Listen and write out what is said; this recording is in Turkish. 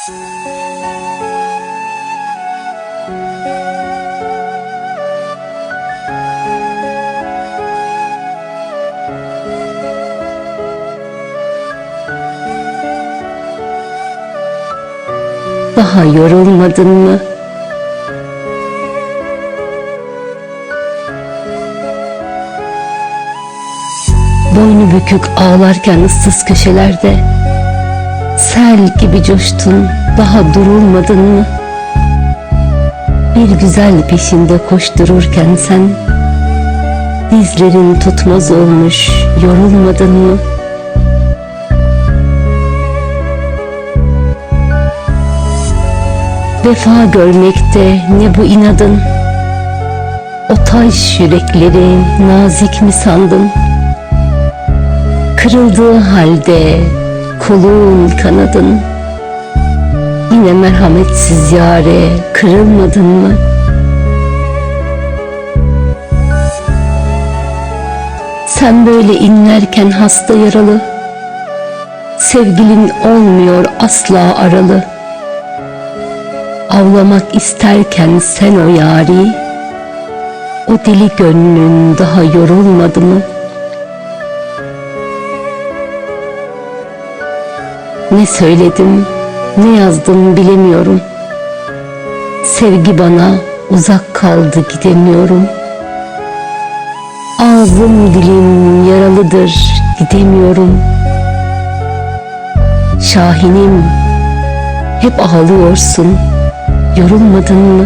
Daha yorulmadın mı? Boynu bükük ağlarken ıssız köşelerde Sel gibi coştun daha durulmadın mı? Bir güzel peşinde koştururken sen Dizlerin tutmaz olmuş yorulmadın mı? Vefa görmekte ne bu inadın O taş yürekleri nazik mi sandın Kırıldığı halde kolun kanadın Yine merhametsiz yare kırılmadın mı? Sen böyle inlerken hasta yaralı Sevgilin olmuyor asla aralı Avlamak isterken sen o yari O deli gönlün daha yorulmadı mı? Ne söyledim, ne yazdım bilemiyorum. Sevgi bana uzak kaldı gidemiyorum. Ağzım dilim yaralıdır gidemiyorum. Şahinim hep ağlıyorsun yorulmadın mı?